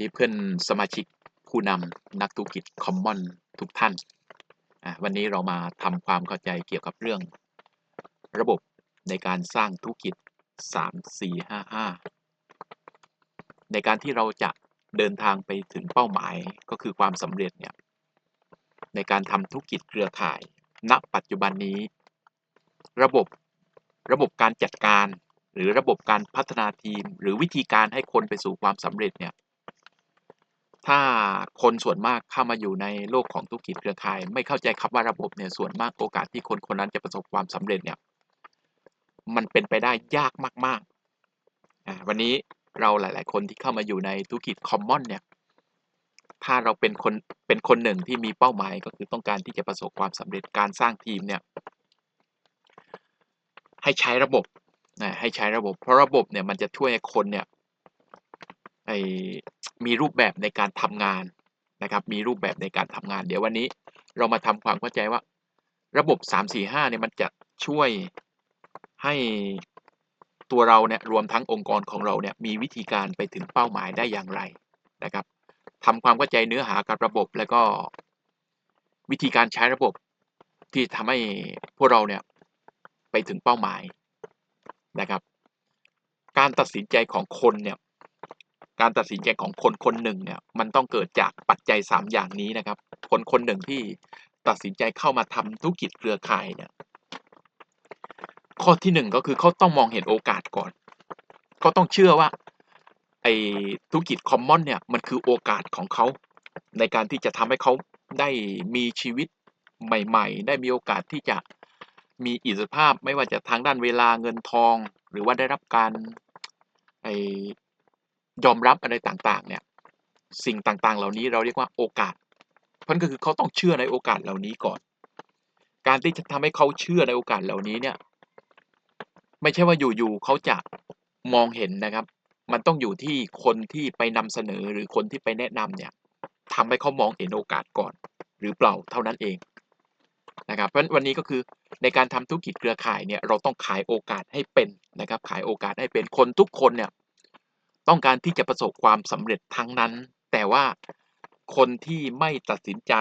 ดีเพื่อนสมาชิกผู้นำนักธุรกิจคอมมอนทุกท่าน วันนี้เรามาทำความเข้าใจเกี่ยวกับเรื่อง ระบบในการสร้างธุรกิจ 3 4 5 5 ในการที่เราจะเดินทางไปถึงเป้าหมายก็คือความสำเร็จเนี่ยในการทำธุรกิจเครือข่าย ณ ปัจจุบันนี้ ระบบระบบการจัดการ หรือระบบการพัฒนาทีม หรือวิธีการให้คนไปสู่ความสำเร็จเนี่ย ถ้าคนส่วนมากเข้ามาอยู่ในโลกของธุรกิจเครือข่าย ไม่เข้าใจคำว่าระบบเนี่ยส่วนมากโอกาสที่คนคนนั้นจะประสบความสำเร็จเนี่ยมันเป็นไปได้ยากมากๆอ่าวันนี้เราหลาย ๆ คนที่เข้ามาอยู่ในธุรกิจคอมมอนเนี่ยถ้าเราเป็นคนเป็นคนหนึ่งที่มีเป้าหมายก็คือต้องการที่จะประสบความสำเร็จการสร้างทีมเนี่ยให้ใช้ระบบนะให้ใช้ระบบ เพราะระบบเนี่ยมันจะช่วยคนเนี่ย ไอมีรูปแบบในการทำงานนะครับ มีรูปแบบในการทำงาน เดี๋ยววันนี้เรามาทำความเข้าใจว่า ระบบ 3 4 5เนี่ยมันจะช่วยให้ตัวเราเนี่ยรวมทั้งองค์กรของเราเนี่ยมีวิธีการไปถึงเป้าหมายได้อย่างไรนะครับทำความเข้าใจเนื้อหากับระบบ แล้วก็วิธีการใช้ระบบที่ทำให้พวกเราเนี่ยไปถึงเป้าหมายนะครับ การตัดสินใจของคนเนี่ย การตัดสินใจของคนคนหนึ่งเนี่ยมันต้องเกิดจากปัจจัย 3 อย่างนี้นะครับ คนคนหนึ่งที่ตัดสินใจเข้ามาทำธุรกิจเครือข่ายเนี่ยข้อที่หนึ่งก็คือเขาต้องมองเห็นโอกาสก่อนเขาต้องเชื่อว่าไอ้ธุรกิจคอมมอนเนี่ยมันคือโอกาสของเขาในการที่จะทำให้เขาได้มีชีวิตใหม่ ๆ ได้มีโอกาสที่จะมีอิสรภาพไม่ว่าจะทางด้านเวลาเงินทอง หรือว่าได้รับการไอ ยอมรับอะไรต่างๆ เนี่ยสิ่งต่างๆ เหล่านี้เราเรียกว่าโอกาสเพราะก็คือเขาต้องเชื่อในโอกาสเหล่านี้ก่อน การที่จะทำให้เขาเชื่อในโอกาสเหล่านี้เนี่ย ไม่ใช่ว่าอยู่ๆเขาจะมองเห็นนะครับ มันต้องอยู่ที่คนที่ไปนำเสนอหรือคนที่ไปแนะนำเนี่ยทำให้เขามองเห็นโอกาสก่อน หรือเปล่าเท่านั้นเองนะครับเพราะวันนี้ก็คือในการทำธุรกิจเครือข่ายเนี่ยเราต้องขายโอกาสให้เป็นนะครับ ขายโอกาสให้เป็นคนทุกคนเนี่ย ต้องการที่จะประสบความสำเร็จทั้งนั้น แต่ว่าคนที่ไม่ตัดสินใจ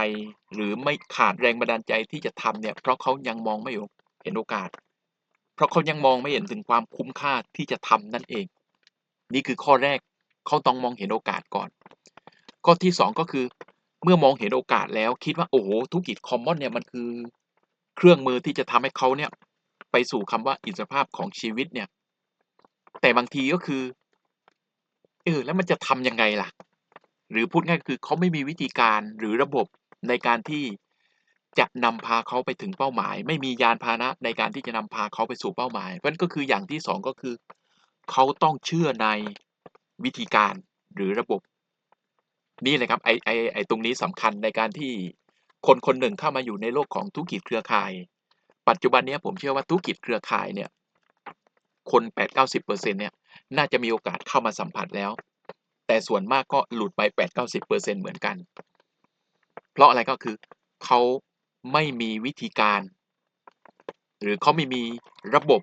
หรือไม่ขาดแรงบันดาลใจที่จะทำเนี่ยเพราะเขายังมองไม่เห็นโอกาส เพราะเขายังมองไม่เห็นถึงความคุ้มค่าที่จะทำนั่นเอง นี่คือข้อแรกเขาต้องมองเห็นโอกาสก่อน ข้อที่ 2 ก็คือ เมื่อมองเห็นโอกาสแล้วคิดว่าโอ้โหธุรกิจคอมมอนเนี่ยมันคือ เครื่องมือที่จะทำให้เขาเนี่ยไปสู่คำว่าอิสรภาพของชีวิตเนี่ยแต่บางทีก็คือ เออแล้วมันจะทำยังไงล่ะ หรือพูดง่ายคือเขาไม่มีวิธีการหรือระบบในการที่จะนำพาเขาไปถึงเป้าหมาย ไม่มียานพาหนะในการที่จะนำพาเขาไปสู่เป้าหมายเพราะนั้นก็คืออย่างที่สองก็คือเขาต้องเชื่อในวิธีการหรือระบบ นี่เลยครับไอไอไอตรงนี้สำคัญในการที่คนคนหนึ่งเข้ามาอยู่ในโลกของธุรกิจเครือข่าย ปัจจุบันนี้ผมเชื่อว่าธุรกิจเครือข่ายเนี่ย คนแปดเก้าสิบเปอร์เซ็นเนี่ย น่าจะมีโอกาสเข้ามาสัมผัสแล้ว แต่ส่วนมากก็หลุดไป 8 9 0เหมือนกัน เพราะอะไรก็คือเขาไม่มีวิธีการ หรือเขาไม่มีระบบ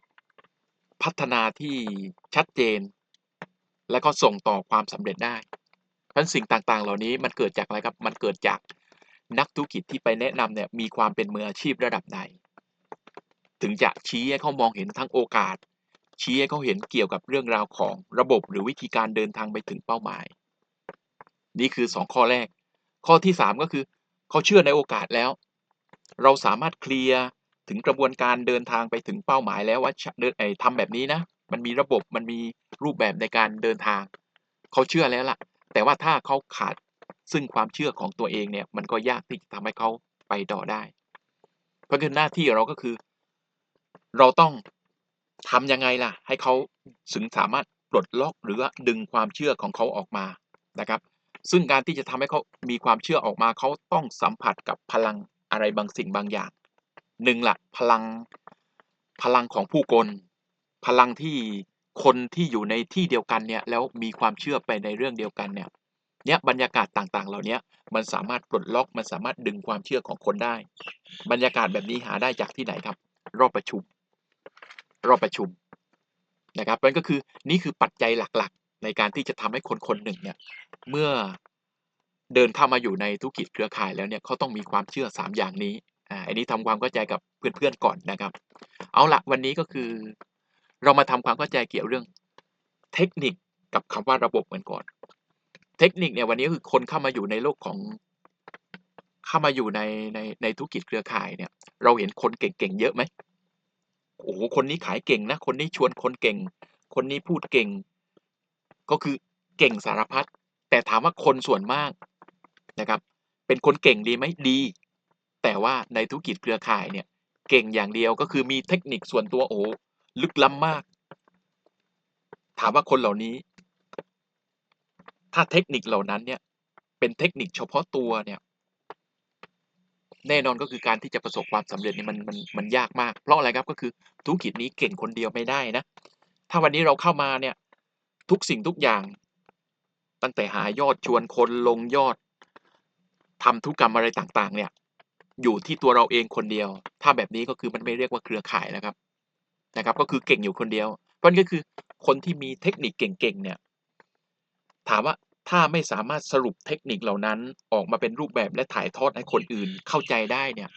พัฒนาที่ชัดเจน และก็ส่งต่อความสำเร็จได้เพราะสิ่งต่างๆ เหล่านี้มันเกิดจากอะไรครับ มันเกิดจากนักธุรกิจที่ไปแนะนำเนี่ยมีความเป็นมืออาชีพระดับใดถึงจะชี้ให้เขามองเห็นทั้งโอกาส ชี้ให้เขาเห็นเกี่ยวกับเรื่องราวของระบบหรือวิธีการเดินทางไปถึงเป้าหมาย นี่คือ 2 ข้อแรก ข้อที่ 3 ก็คือเขาเชื่อในโอกาสแล้ว เราสามารถเคลียร์ถึงกระบวนการเดินทางไปถึงเป้าหมายแล้วว่าเดินไอ้ทำแบบนี้นะ มันมีระบบมันมีรูปแบบในการเดินทาง เขาเชื่อแล้วล่ะ แต่ว่าถ้าเขาขาดซึ่งความเชื่อของตัวเองเนี่ยมันก็ยากที่จะทำให้เขาไปต่อได้ เพราะฉะนั้นหน้าที่เราก็คือ เราต้อง ทำยังไงล่ะ ให้เขาถึงสามารถปลดล็อกหรือดึงความเชื่อของเขาออกมานะครับ ซึ่งการที่จะทำให้เขามีความเชื่อออกมาเขาต้องสัมผัสกับพลังอะไรบางสิ่งบางอย่างหนึ่งละพลังพลังของผู้คนพลังที่คนที่อยู่ในที่เดียวกันเนี่ยแล้วมีความเชื่อไปในเรื่องเดียวกันเนี่ยเนี่ยบรรยากาศต่างๆ เหล่านี้มันสามารถปลดล็อกมันสามารถดึงความเชื่อของคนได้ บรรยากาศแบบนี้หาได้จากที่ไหนครับ รอบประชุม รอบประชุมนะครับนั่นก็คือนี่คือปัจจัยหลักๆ ในการที่จะทำให้คนคนหนึ่งเนี่ยเมื่อเดินเข้ามาอยู่ในธุรกิจเครือข่ายแล้วเนี่ยเขาต้องมีความเชื่อ 3 อย่างนี้อ่าอันนี้ทำความเข้าใจกับเพื่อนๆก่อนนะครับ เอาละวันนี้ก็คือ เรามาทำความเข้าใจเกี่ยวเรื่องเทคนิคกับคำว่าระบบกันก่อน เทคนิคเนี่ยวันนี้ก็คือคนเข้ามาอยู่ในโลกของเข้ามาอยู่ในในในธุรกิจเครือข่ายเนี่ย เราเห็นคนเก่งๆเยอะไหม โอ้โหคนนี้ขายเก่งนะคนนี้ชวนคนเก่ง คนนี้พูดเก่ง ก็คือเก่งสารพัดแต่ถามว่าคนส่วนมากนะครับ เป็นคนเก่งดีไหมดี แต่ว่าในธุรกิจเครือข่ายเนี่ยเก่งอย่างเดียวก็คือมีเทคนิคส่วนตัวโอ้ลึกล้ำมาก ถามว่าคนเหล่านี้ ถ้าเทคนิคเหล่านั้นเนี่ยเป็นเทคนิคเฉพาะตัวเนี่ย แน่นอนก็คือการที่จะประสบความสำเร็จเนี่ยมันมันมันยากมาก เพราะอะไรครับก็คือธุรกิจนี้เก่งคนเดียวไม่ได้นะ ถ้าวันนี้เราเข้ามาเนี่ยทุกสิ่งทุกอย่าง ตั้งแต่หายอดชวนคนลงยอดทำธุรกรรมอะไรต่างๆ เนี่ย อยู่ที่ตัวเราเองคนเดียว ถ้าแบบนี้ก็คือมันไม่เรียกว่าเครือข่ายนะครับนะครับ ก็คือเก่งอยู่คนเดียวเพราะนั่นก็คือคนที่มีเทคนิคเก่งๆเนี่ย ถามว่า ถ้าไม่สามารถสรุปเทคนิคเหล่านั้นออกมาเป็นรูปแบบและถ่ายทอดให้คนอื่นเข้าใจได้เนี่ย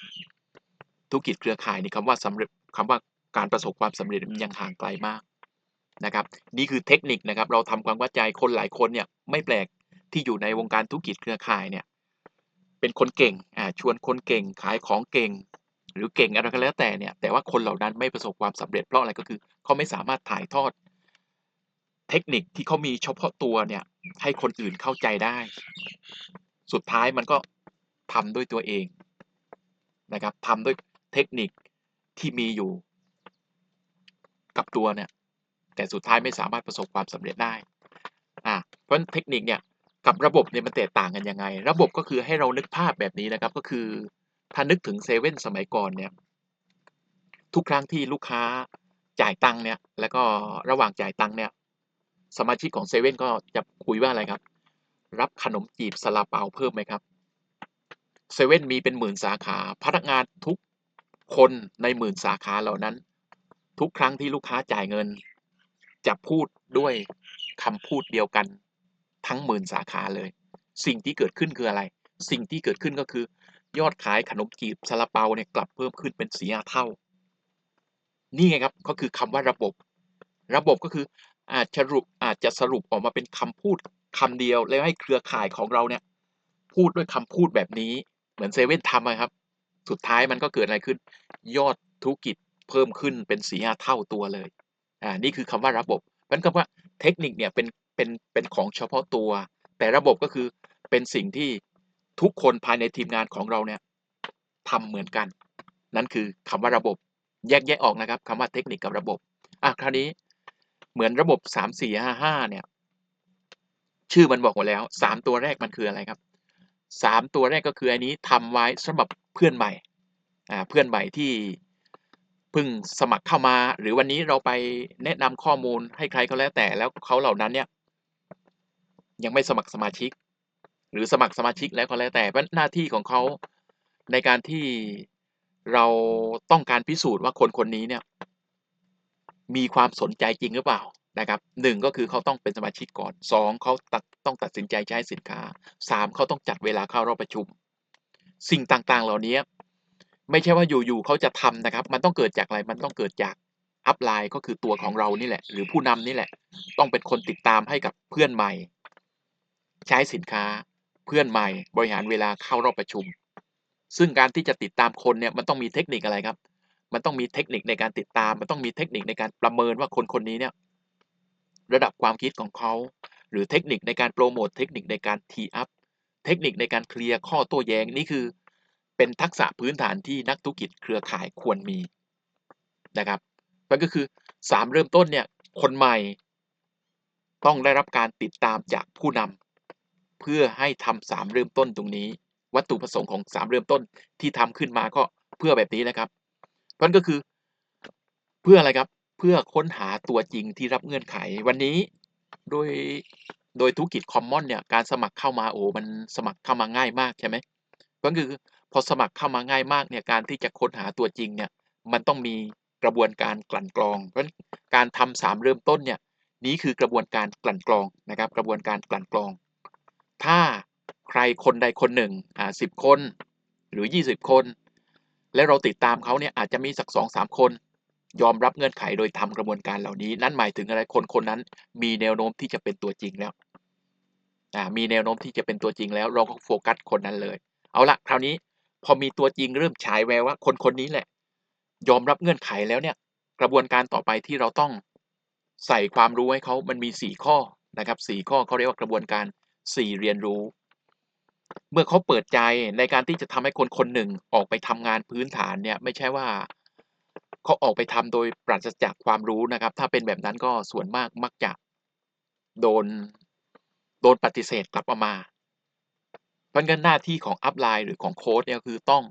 ธุรกิจเครือข่ายนี่คำว่าสำเร็จคำว่าการประสบความสำเร็จมันยังห่างไกลมากนะครับ นี่คือเทคนิคนะครับ เราทำความเข้าใจคนหลายคนเนี่ยไม่แปลกที่อยู่ในวงการธุรกิจเครือข่ายเนี่ยเป็นคนเก่งอ่าชวนคนเก่งขายของเก่ง หรือเก่งอะไรก็แล้วแต่เนี่ย แต่ว่าคนเหล่านั้นไม่ประสบความสำเร็จเพราะอะไรก็คือเขาไม่สามารถถ่ายทอด เทคนิคที่เขามีเฉพาะตัวเนี่ย ให้คนอื่นเข้าใจได้ สุดท้ายมันก็ทำด้วยตัวเองนะครับทำด้วยเทคนิคที่มีอยู่กับตัวเนี่ยแต่สุดท้ายไม่สามารถประสบความสำเร็จได้อ่าเพราะเทคนิคเนี่ยกับระบบเนี่ยมันแตกต่างกันยังไง ระบบก็คือให้เรานึกภาพแบบนี้นะครับ ก็คือถ้านึกถึงเซเว่นสมัยก่อนเนี่ยทุกครั้งที่ลูกค้าจ่ายตังค์เนี่ยแล้วก็ระหว่างจ่ายตังค์เนี่ย สมาชิกของเซเว่นก็จะคุยว่าอะไรครับ รับขนมจีบซาลาเปาเพิ่มไหมครับเซเว่นมีเป็นหมื่นสาขา พนักงานทุกคนในหมื่นสาขาเหล่านั้น ทุกครั้งที่ลูกค้าจ่ายเงิน จะพูดด้วยคำพูดเดียวกันทั้งหมื่นสาขาเลย สิ่งที่เกิดขึ้นคืออะไร สิ่งที่เกิดขึ้นก็คือ ยอดขายขนมจีบซาลาเปาเนี่ยกลับเพิ่มขึ้นเป็นสี่เท่า นี่ไงครับก็คือคำว่าระบบ ระบบก็คือ อาจสรุปอาจจะสรุปออกมาเป็นคำพูดคำเดียว แล้วให้เครือข่ายของเราเนี่ย พูดด้วยคำพูดแบบนี้เหมือนเซเว่นทำนะครับ สุดท้ายมันก็เกิดอะไรขึ้น ยอดธุรกิจเพิ่มขึ้นเป็นสี่ห้าเท่าตัวเลยอ่านี่คือคำว่าระบบมันก็ว่าเทคนิคเนี่ยเป็นเป็นเป็นของเฉพาะตัว แต่ระบบก็คือเป็นสิ่งที่ทุกคนภายในทีมงานของเราเนี่ยทำเหมือนกัน นั่นคือคำว่าระบบแยกแยะออกนะครับคำว่าเทคนิคกับระบบอะคราวนี้ เหมือนระบบสามสี่ห้าห้าเนี่ย ชื่อมันบอกหมดแล้วสามตัวแรกมันคืออะไรครับสามตัวแรกก็คืออันนี้ทำไว้สำหรับเพื่อนใหม่อ่าเพื่อนใหม่ที่เพิ่งสมัครเข้ามา หรือวันนี้เราไปแนะนำข้อมูลให้ใครก็แล้วแต่แล้วเขาเหล่านั้นเนี่ยยังไม่สมัครสมาชิก หรือสมัครสมาชิกแล้วก็แล้วแต่หน้าที่ของเขาในการที่เราต้องการพิสูจน์ว่าคนคนนี้เนี่ย มีความสนใจจริงหรือเปล่านะครับหนึ่งก็คือเขาต้องเป็นสมาชิกก่อนสองเขาตัดต้องตัดสินใจใช้สินค้าสามเขาต้องจัดเวลาเข้ารอบประชุม สิ่งต่างๆ เหล่านี้ไม่ใช่ว่าอยู่ๆเขาจะทำนะครับ มันต้องเกิดจากอะไรมันต้องเกิดจากอัพไลน์ก็คือตัวของเรานี่แหละ หรือผู้นำนี่แหละ ต้องเป็นคนติดตามให้กับเพื่อนใหม่ ใช้สินค้าเพื่อนใหม่ บริหารเวลาเข้ารอบประชุม ซึ่งการที่จะติดตามคนเนี่ยมันต้องมีเทคนิคอะไรครับ มันต้องมีเทคนิคในการติดตาม มันต้องมีเทคนิคในการประเมินว่าคนคนนี้เนี่ยระดับความคิดของเขา หรือเทคนิคในการโปรโมทเทคนิคในการทีอัพเทคนิคในการเคลียร์ข้อโต้แย้งนี่คือ เป็นทักษะพื้นฐานที่นักธุรกิจเครือข่ายควรมีนะครับมันก็คือสามเริ่มต้นเนี่ยคนใหม่ต้องได้รับการติดตามจากผู้นำเพื่อให้ทำสามเริ่มต้นตรงนี้ วัตถุประสงค์ของสามเริ่มต้นที่ทำขึ้นมาก็เพื่อแบบนี้นะครับ มันก็คือ เพื่ออะไรครับเพื่อค้นหาตัวจริงที่รับเงื่อนไข วันนี้โดยโดยธุรกิจคอมมอนเนี่ยการสมัครเข้ามาโอ้มันสมัครเข้ามาง่ายมากใช่ไหมก็คือพอสมัครเข้ามาง่ายมากเนี่ยการที่จะค้นหาตัวจริงเนี่ยมันต้องมีกระบวนการกลั่นกรอง เพราะการทำสามเริ่มต้นเนี่ยนี้คือกระบวนการกลั่นกรองนะครับ กระบวนการกลั่นกรอง ถ้าใครคนใดคนหนึ่งอ่าสิบคนหรือ 20 คน และเราติดตามเขาเนี่ยอาจจะมีสักสองสามคน ยอมรับเงื่อนไขโดยทำกระบวนการเหล่านี้ นั่นหมายถึงอะไรคนคนนั้น มีแนวโน้มที่จะเป็นตัวจริงแล้วมีแนวโน้มที่จะเป็นตัวจริงแล้ว เราก็โฟกัสคนนั้นเลย เอาละคราวนี้พอมีตัวจริงเริ่มฉายแววว่าคนคนนี้แหละ ยอมรับเงื่อนไขแล้วเนี่ย กระบวนการต่อไปที่เราต้องใส่ความรู้ให้เขามันมี 4 ข้อนะครับ4ข้อเขาเรียกว่ากระบวนการ 4 เรียนรู้ เมื่อเขาเปิดใจในการที่จะทำให้คนคนหนึ่งออกไปทำงานพื้นฐานเนี่ยไม่ใช่ว่าเขาออกไปทำโดยปราศจากความรู้นะครับ ถ้าเป็นแบบนั้นก็ส่วนมากมักจะโดนโดนปฏิเสธกลับออกมาเพราะงั้นหน้าที่ของอัพไลน์หรือของโค้ดเนี่ยคือต้อง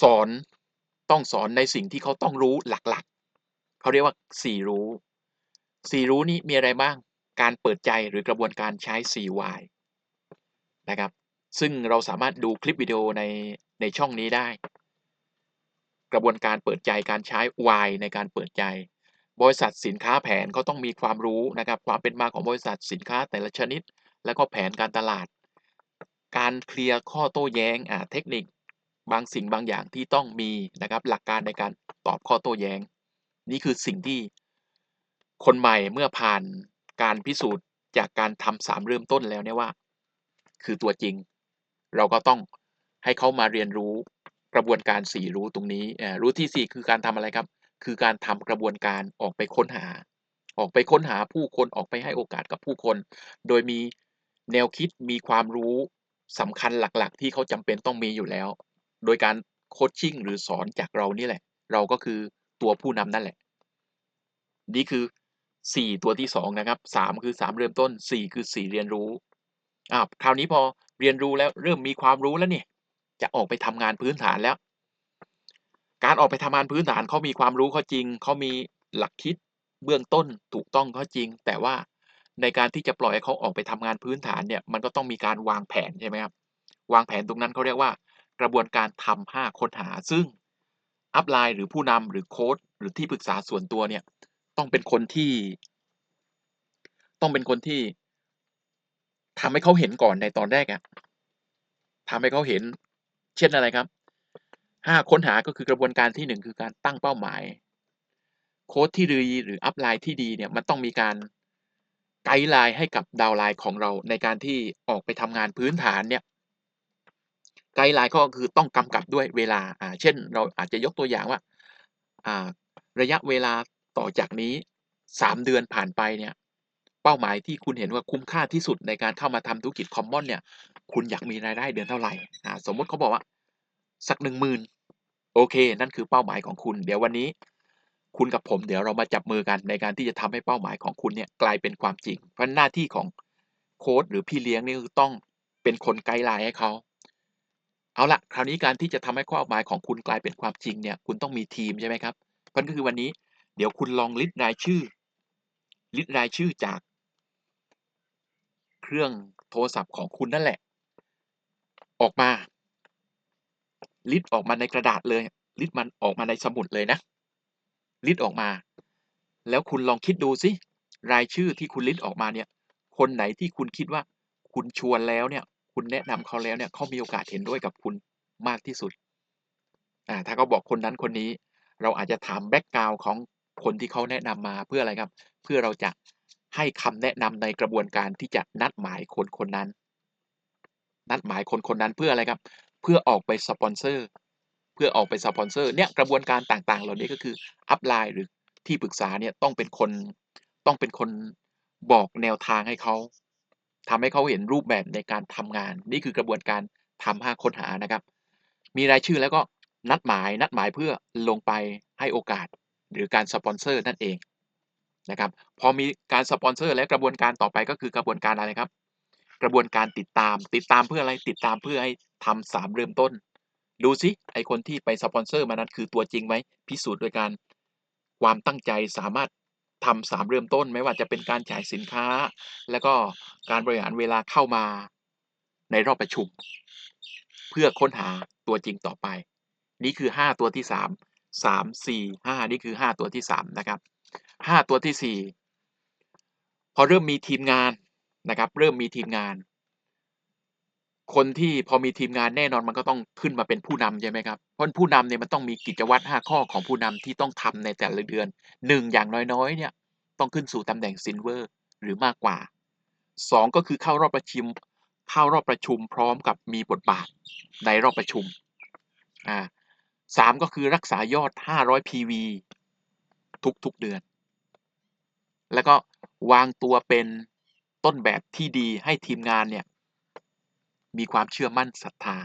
สอนต้องสอนในสิ่งที่เขาต้องรู้หลักๆ เขาเรียกว่า4รู้4รู้นี้มีอะไรบ้าง การเปิดใจหรือกระบวนการใช้ 4Y นะครับ ซึ่งเราสามารถดูคลิปวิดีโอในในช่องนี้ได้ กระบวนการเปิดใจการใช้ Y ในการเปิดใจ บริษัทสินค้าแผนเขาต้องมีความรู้นะครับ ความเป็นมาของบริษัทสินค้าแต่ละชนิด แล้วก็แผนการตลาด การเคลียร์ข้อโต้แย้งอ่าเทคนิคบางสิ่งบางอย่างที่ต้องมีนะครับ หลักการในการตอบข้อโต้แย้ง นี่คือสิ่งที่คนใหม่เมื่อผ่านการพิสูจน์จากการทำสามเริ่มต้นแล้วเนี่ยว่า คือตัวจริง เราก็ต้องให้เขามาเรียนรู้กระบวนการสี่รู้ตรงนี้รู้ที่สี่คือการทำอะไรครับ คือการทำกระบวนการออกไปค้นหา ออกไปค้นหาผู้คนออกไปให้โอกาสกับผู้คน โดยมีแนวคิดมีความรู้สำคัญหลักๆ ที่เขาจำเป็นต้องมีอยู่แล้ว โดยการโคชชิ่งหรือสอนจากเรานี่แหละ เราก็คือตัวผู้นำนั่นแหละ นี่คือ 4 ตัวที่ 2 นะครับ 3 คือ 3 เริ่มต้น 4 คือ 4 เรียนรู้ อ่าคราวนี้พอเรียนรู้แล้วเริ่มมีความรู้แล้วเนี่ยจะออกไปทำงานพื้นฐานแล้ว การออกไปทำงานพื้นฐานเขามีความรู้เขาจริงเขามีหลักคิดเบื้องต้นถูกต้องเขาจริง แต่ว่าในการที่จะปล่อยให้เขาออกไปทำงานพื้นฐานเนี่ยมันก็ต้องมีการวางแผนใช่ไหมครับวางแผนตรงนั้นเขาเรียกว่า กระบวนการทำห้าค้นหา ซึ่งอัพไลน์หรือผู้นำหรือโค้ดหรือที่ปรึกษาส่วนตัวเนี่ย ต้องเป็นคนที่ ต้องเป็นคนที่ ทำให้เขาเห็นก่อนในตอนแรกอะทำให้เขาเห็น เช่นอะไรครับห้าค้นหาก็คือกระบวนการที่หนึ่งคือการตั้งเป้าหมาย โค้ดที่ดีหรืออัพไลน์ที่ดีเนี่ยมันต้องมีการไกด์ไลน์ให้กับดาวไลน์ของเราในการที่ออกไปทำงานพื้นฐานเนี่ยไกด์ไลน์ก็คือต้องกำกับด้วยเวลาอ่าเช่น เราอาจจะยกตัวอย่างว่าอ่า ระยะเวลาต่อจากนี้ 3 เดือนผ่านไปเนี่ย เป้าหมายที่คุณเห็นว่าคุ้มค่าที่สุดในการเข้ามาทำธุรกิจคอมมอนเนี่ย คุณอยากมีรายได้เดือนเท่าไหร่อ่าสมมติเขาบอกว่า สักหนึ่งหมื่นโอเค นั่นคือเป้าหมายของคุณ เดี๋ยววันนี้ คุณกับผมเดี๋ยวเรามาจับมือกันในการที่จะทำให้เป้าหมายของคุณเนี่ยกลายเป็นความจริง เพราะหน้าที่ของโค้ดหรือพี่เลี้ยงนี่คือต้องเป็นคนไกด์ไลน์ให้เขาเอาละคราวนี้การที่จะทำให้เป้าหมายของคุณกลายเป็นความจริงเนี่ย คุณต้องมีทีมใช่ไหมครับเพราะก็คือวันนี้ เดี๋ยวคุณลองลิสต์รายชื่อ ลิสต์รายชื่อจาก เครื่องโทรศัพท์ของคุณนั่นแหละ ออกมาลิสต์ออกมาในกระดาษเลยลิสต์มันออกมาในสมุดเลยนะลิสต์ออกมา แล้วคุณลองคิดดูสิรายชื่อที่คุณลิสต์ออกมาเนี่ย คนไหนที่คุณคิดว่า คุณชวนแล้วเนี่ย คุณแนะนำเขาแล้วเนี่ยเขามีโอกาสเห็นด้วยกับคุณมากที่สุดอ่าถ้าเขาบอกคนนั้นคนนี้ เราอาจจะถามแบ็กกราวของคนที่เขาแนะนำมาเพื่ออะไรครับ เพื่อเราจะ ให้คำแนะนำในกระบวนการที่จะนัดหมายคนคนนั้น นัดหมายคนคนนั้นเพื่ออะไรครับ เพื่อออกไปสปอนเซอร์เพื่อออกไปสปอนเซอร์เนี่ยกระบวนการต่างๆ เหล่านี้ก็คืออัพไลน์หรือที่ปรึกษาเนี่ยต้องเป็นคนต้องเป็นคนบอกแนวทางให้เขาทำให้เขาเห็นรูปแบบในการทำงาน นี่คือกระบวนการทำห้าค้นหานะครับ มีรายชื่อแล้วก็นัดหมายนัดหมายเพื่อลงไปให้โอกาสหรือการสปอนเซอร์นั่นเอง นะครับพอมีการสปอนเซอร์และกระบวนการต่อไปก็คือกระบวนการอะไรครับ กระบวนการติดตาม ติดตามเพื่ออะไรติดตามเพื่อให้ทำสามเริ่มต้น ดูซิไอคนที่ไปสปอนเซอร์มานั้นคือตัวจริงไหมพิสูจน์โดยการความตั้งใจสามารถทำสามเริ่มต้น ไม่ว่าจะเป็นการจ่ายสินค้า แล้วก็การบริหารเวลาเข้ามาในรอบประชุม เพื่อค้นหาตัวจริงต่อไป นี่คือ 5 ตัวที่ 3 3 4 5 นี่คือ 5 ตัวที่ 3 นะครับ 5ตัวที่4พอเริ่มมีทีมงานนะครับ เริ่มมีทีมงาน คนที่พอมีทีมงานแน่นอนมันก็ต้องขึ้นมาเป็นผู้นำใช่ไหมครับเพราะผู้นำเนี่ยมันต้องมีกิจวัตร5ข้อของผู้นำที่ต้องทำในแต่ละเดือน1อย่างน้อยๆ เนี่ย ต้องขึ้นสู่ตำแหน่งซิลเวอร์หรือมากกว่า2ก็คือเข้ารอบประชุมเข้ารอบประชุมพร้อมกับมีบทบาทในรอบประชุมอ่าสามก็คือรักษายอด 500 PV ทุกๆเดือน แล้วก็วางตัวเป็นต้นแบบที่ดีให้ทีมงานเนี่ยมีความเชื่อมั่นศรัทธา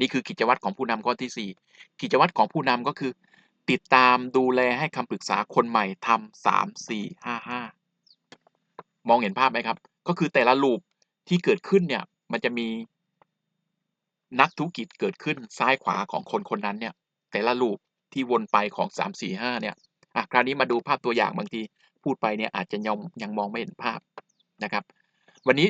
นี่คือกิจวัตรของผู้นำข้อที่ 4 กิจวัตรของผู้นำก็คือ ติดตามดูแลให้คำปรึกษาคนใหม่ทำสามสี่ห้าห้ามองเห็นภาพไหมครับ ก็คือแต่ละลูปที่เกิดขึ้นเนี่ยมันจะมีนักธุรกิจเกิดขึ้นซ้ายขวาของคนคนนั้นเนี่ยแต่ละลูปที่วนไปของสามสี่ห้าเนี่ยอะคราวนี้มาดูภาพตัวอย่างบางที พูดไปเนี่ยอาจจะยังยังมองไม่เห็นภาพนะครับ วันนี้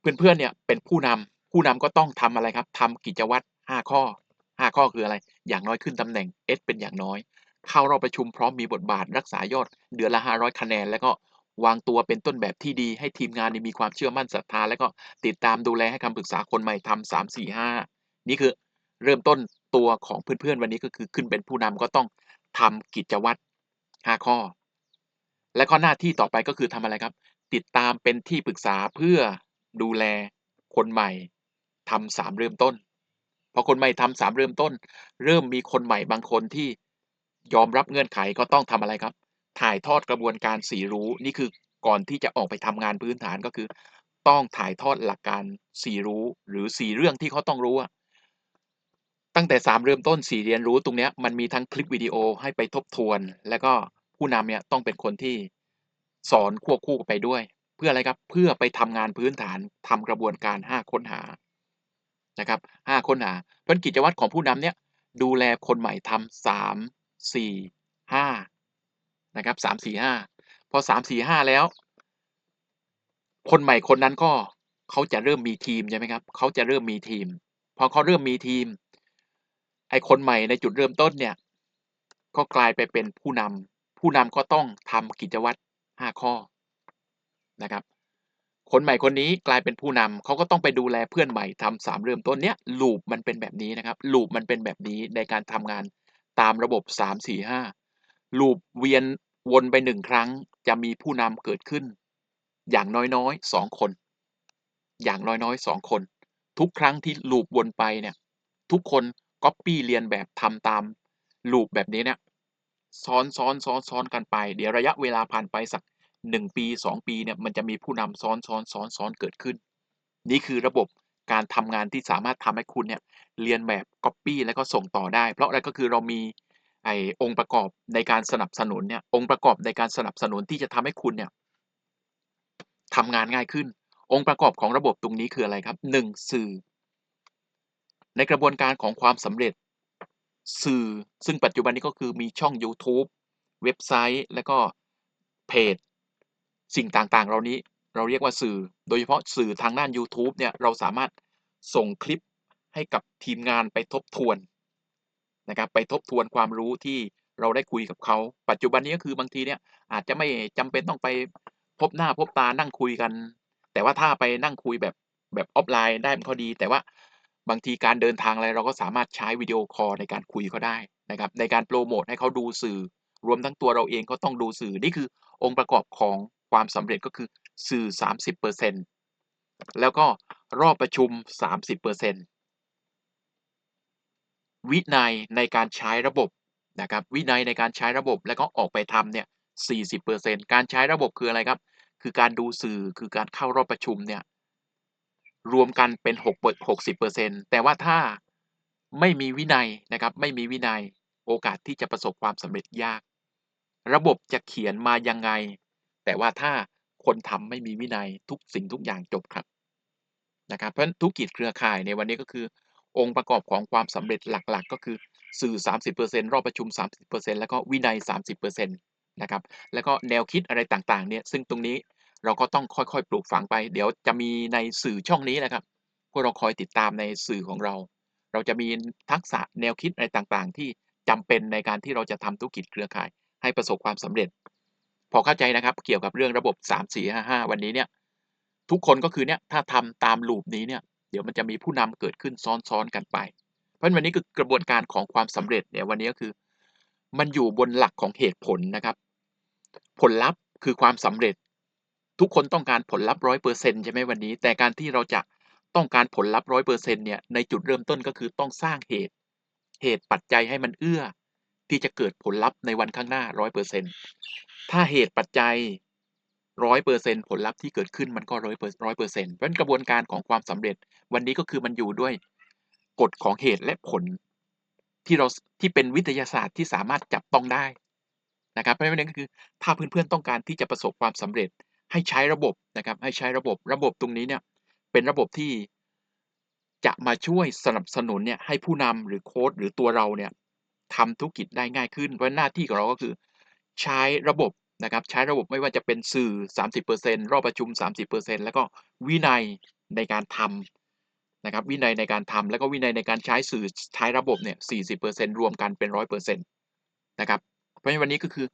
เพื่อนๆเนี่ยเป็นผู้นำผู้นำก็ต้องทำอะไรครับทำกิจวัตร5ข้อ 5 ข้อคืออะไร อย่างน้อยขึ้นตำแหน่ง S เป็นอย่างน้อย เข้ารอบประชุมพร้อมมีบทบาทรักษายอดเดือนละ 500 คะแนน แล้วก็วางตัวเป็นต้นแบบที่ดีให้ทีมงานมีความเชื่อมั่นศรัทธา แล้วก็ติดตามดูแลให้คำปรึกษาคนใหม่ทำสามสี่ห้านี่คือเริ่มต้นตัวของเพื่อนๆวันนี้ก็คือขึ้นเป็นผู้นำก็ต้องทำกิจวัตร5ข้อ และข้อหน้าที่ต่อไปก็คือทำอะไรครับ ติดตามเป็นที่ปรึกษาเพื่อดูแลคนใหม่ทำสามเริ่มต้นพอคนใหม่ทำสามเริ่มต้น เริ่มมีคนใหม่บางคนที่ยอมรับเงื่อนไขก็ต้องทำอะไรครับ ถ่ายทอดกระบวนการสีรู้นี่คือก่อนที่จะออกไปทำงานพื้นฐานก็คือ ต้องถ่ายทอดหลักการสีรู้ หรือสีเรื่องที่เขาต้องรู้ตั้งแต่สามเริ่มต้นสี่เรียนรู้ตรงนี้มันมีทั้งคลิปวิดีโอให้ไปทบทวน แล้วก็ ผู้นำเนี่ยต้องเป็นคนที่สอนควบคู่ไปด้วย เพื่ออะไรครับเพื่อไปทำงานพื้นฐานทำกระบวนการ 5 ค้นหานะครับห้าค้นหาเพราะกิจวัตรของผู้นำเนี่ยดูแลคนใหม่ทำสามสี่ห้านะครับสามสี่ห้าพอสามสี่ห้าแล้ว คนใหม่คนนั้นก็เขาจะเริ่มมีทีมใช่ไหมครับเขาจะเริ่มมีทีม พอเขาเริ่มมีทีม ไอ้คนใหม่ในจุดเริ่มต้นเนี่ย ก็กลายไปเป็นผู้นำ ผู้นำก็ต้องทำกิจวัตรห้าข้อนะครับ คนใหม่คนนี้กลายเป็นผู้นำเขาก็ต้องไปดูแลเพื่อนใหม่ทำสามเริ่มต้นเนี้ยลูปมันเป็นแบบนี้นะครับลูปมันเป็นแบบนี้ในการทำงานตามระบบสามสี่ห้าลูปเวียนวนไปหนึ่งครั้งจะมีผู้นำเกิดขึ้น อย่างน้อยๆสองคน อย่างน้อยๆสองคน ทุกครั้งที่ลูปวนไปเนี่ยทุกคนก๊อปปี้เรียนแบบทำตามลูปแบบนี้เนี่ย ซ้อนซ้อนซ้อนซ้อนกันไป เดี๋ยวระยะเวลาผ่านไปสักหนึ่งปีสองปีเนี่ยมันจะมีผู้นำซ้อนซ้อนซ้อนซ้อนเกิดขึ้น นี่คือระบบการทำงานที่สามารถทำให้คุณเนี่ยเรียนแบบก๊อปปี้แล้วก็ส่งต่อได้ เพราะอะไรก็คือเรามีไอ้องค์ประกอบในการสนับสนุนเนี่ยองค์ประกอบในการสนับสนุนที่จะทำให้คุณเนี่ยทำงานง่ายขึ้น องค์ประกอบของระบบตรงนี้คืออะไรครับหนึ่งสื่อ ในกระบวนการของความสำเร็จ สื่อ ซึ่งปัจจุบันนี้ก็คือมีช่อง YouTube เว็บไซต์ และก็เพจ สิ่งต่างๆ เหล่านี้เราเรียกว่าสื่อ โดยเฉพาะสื่อทางด้าน YouTube เนี่ยเราสามารถส่งคลิปให้กับทีมงานไปทบทวนนะครับไปทบทวนความรู้ที่เราได้คุยกับเขา ปัจจุบันนี้ก็คือบางทีเนี่ยอาจจะไม่จำเป็นต้องไปพบหน้าพบตานั่งคุยกัน แต่ว่าถ้าไปนั่งคุยแบบแบบออฟไลน์ได้มันก็ดี แต่ว่า บางทีการเดินทางอะไรเราก็สามารถใช้วิดีโอคอลในการคุยเขาได้นะครับในการโปรโมทให้เขาดูสื่อ รวมทั้งตัวเราเองก็ต้องดูสื่อนี่คือองค์ประกอบของความสำเร็จก็คือสื่อ 30%แล้วก็รอบประชุม 30%วินัยในการใช้ระบบนะครับวินัยในการใช้ระบบแล้วก็ออกไปทำเนี่ย 40%การใช้ระบบคืออะไรครับ คือการดูสื่อคือการเข้ารอบประชุมเนี่ย รวมกันเป็น6 60%แต่ว่าถ้าไม่มีวินัยนะครับ ไม่มีวินัยโอกาสที่จะประสบความสำเร็จยาก ระบบจะเขียนมายังไง แต่ว่าถ้าคนทำไม่มีวินัยทุกสิ่งทุกอย่างจบครับนะครับเพราะธุรกิจเครือข่ายในวันนี้ก็คือ องค์ประกอบของความสำเร็จหลักๆ ก็คือสื่อ 30%รอบประชุม 30%แล้วก็วินัย 30%นะครับแล้วก็แนวคิดอะไรต่างๆเนี่ยซึ่งตรงนี้ เราก็ต้องค่อยๆ ปลูกฝังไป เดี๋ยวจะมีในสื่อช่องนี้นะครับพวกเราคอยติดตามในสื่อของเรา เราจะมีทักษะแนวคิดอะไรต่างๆ ที่จำเป็นในการที่เราจะทำธุรกิจเครือข่าย ให้ประสบความสำเร็จ พอเข้าใจนะครับ เกี่ยวกับเรื่องระบบ 3 4 5 5 วันนี้เนี่ยทุกคนก็คือเนี่ยถ้าทำตามลูปนี้เนี่ยเดี๋ยวมันจะมีผู้นำเกิดขึ้นซ้อนๆกันไป เพราะฉะนั้นวันนี้คือกระบวนการของความสำเร็จเนี่ยวันนี้ก็คือ มันอยู่บนหลักของเหตุผลนะครับ ผลลัพธ์คือความสำเร็จ ทุกคนต้องการผลลัพธ์ร้อยเปอร์เซ็นต์ใช่ไหมวันนี้ แต่การที่เราจะต้องการผลลัพธ์ร้อยเปอร์เซ็นต์เนี่ยในจุดเริ่มต้นก็คือต้องสร้างเหตุ เหตุปัจจัยให้มันเอื้อ ที่จะเกิดผลลัพธ์ในวันข้างหน้าร้อยเปอร์เซ็นต์ถ้าเหตุปัจจัยร้อยเปอร์เซ็นต์ผลลัพธ์ที่เกิดขึ้นมันก็ร้อยเปอร์ร้อยเปอร์เซ็นต์เพราะฉะนั้นกระบวนการของความสำเร็จ วันนี้ก็คือมันอยู่ด้วยกฎของเหตุและผลที่เราที่เป็นวิทยาศาสตร์ที่สามารถจับต้องได้นะครับเพราะฉะนั้นก็คือถ้าเพื่อนๆต้องการที่จะประสบความสำเร็จ ให้ใช้ระบบนะครับให้ใช้ระบบระบบตรงนี้เนี่ยเป็นระบบที่จะมาช่วยสนับสนุนเนี่ยให้ผู้นำหรือโค้ดหรือตัวเราเนี่ยทำธุรกิจได้ง่ายขึ้นเพราะหน้าที่ของเราก็คือ ใช้ระบบนะครับใช้ระบบไม่ว่าจะเป็นสื่อ 30%รอบประชุม 30%แล้วก็วินัยในการทำนะครับวินัยในการทำแล้วก็วินัยในการใช้สื่อใช้ระบบเนี่ย40%รวมกันเป็น 100%นะครับ เพราะฉะนั้นวันนี้ก็คือ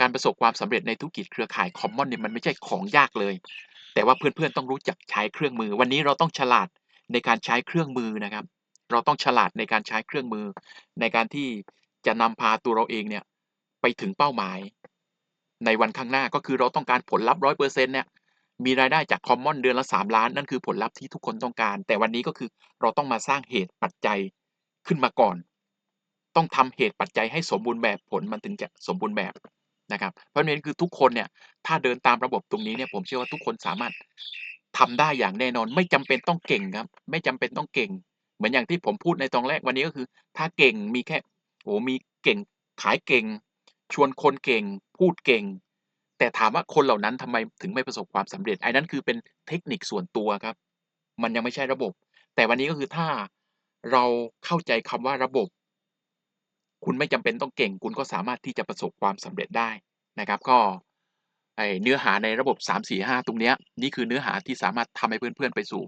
การประสบความสำเร็จในธุรกิจเครือข่ายคอมมอนเนี่ยมันไม่ใช่ของยากเลย แต่ว่าเพื่อนๆต้องรู้จักใช้เครื่องมือ วันนี้เราต้องฉลาดในการใช้เครื่องมือนะครับ เราต้องฉลาดในการใช้เครื่องมือ ในการที่จะนำพาตัวเราเองเนี่ยไปถึงเป้าหมาย ในวันข้างหน้าก็คือเราต้องการผลลัพธ์ร้อยเปอร์เซ็นต์เนี่ยมีรายได้จากคอมมอนเดือนละ 3 ล้าน นั่นคือผลลัพธ์ที่ทุกคนต้องการ แต่วันนี้ก็คือเราต้องมาสร้างเหตุปัจจัยขึ้นมาก่อน ต้องทำเหตุปัจจัยให้สมบูรณ์แบบผลมันถึงจะสมบูรณ์แบบนะครับเพราะฉะนั้นคือทุกคนเนี่ยถ้าเดินตามระบบตรงนี้เนี่ยผมเชื่อว่าทุกคนสามารถทำได้อย่างแน่นอน ไม่จำเป็นต้องเก่งครับ ไม่จำเป็นต้องเก่ง เหมือนอย่างที่ผมพูดในตอนแรกวันนี้ก็คือ ถ้าเก่งมีแค่โอ้มีเก่งขายเก่ง ชวนคนเก่ง พูดเก่ง แต่ถามว่าคนเหล่านั้นทำไมถึงไม่ประสบความสำเร็จไอ้นั้นคือเป็นเทคนิคส่วนตัวครับ มันยังไม่ใช่ระบบ แต่วันนี้ก็คือถ้าเราเข้าใจคำว่าระบบ คุณไม่จำเป็นต้องเก่ง คุณก็สามารถที่จะประสบความสำเร็จได้นะครับ ก็เนื้อหาในระบบ 3 4 5 ตรงนี้นี่คือเนื้อหาที่สามารถทำให้เพื่อนๆไปสู่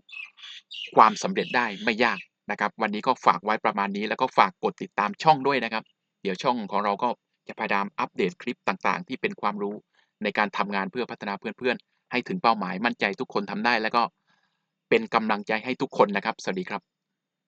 ความสำเร็จได้ไม่ยากนะครับ วันนี้ก็ฝากไว้ประมาณนี้ แล้วก็ฝากกดติดตามช่องด้วยนะครับ เดี๋ยวช่องของเราก็จะพยายามอัปเดตคลิปต่างๆ ที่เป็นความรู้ในการทำงานเพื่อพัฒนาเพื่อนๆ ให้ถึงเป้าหมายมั่นใจทุกคนทำได้ แล้วก็เป็นกำลังใจให้ทุกคนนะครับ สวัสดีครับ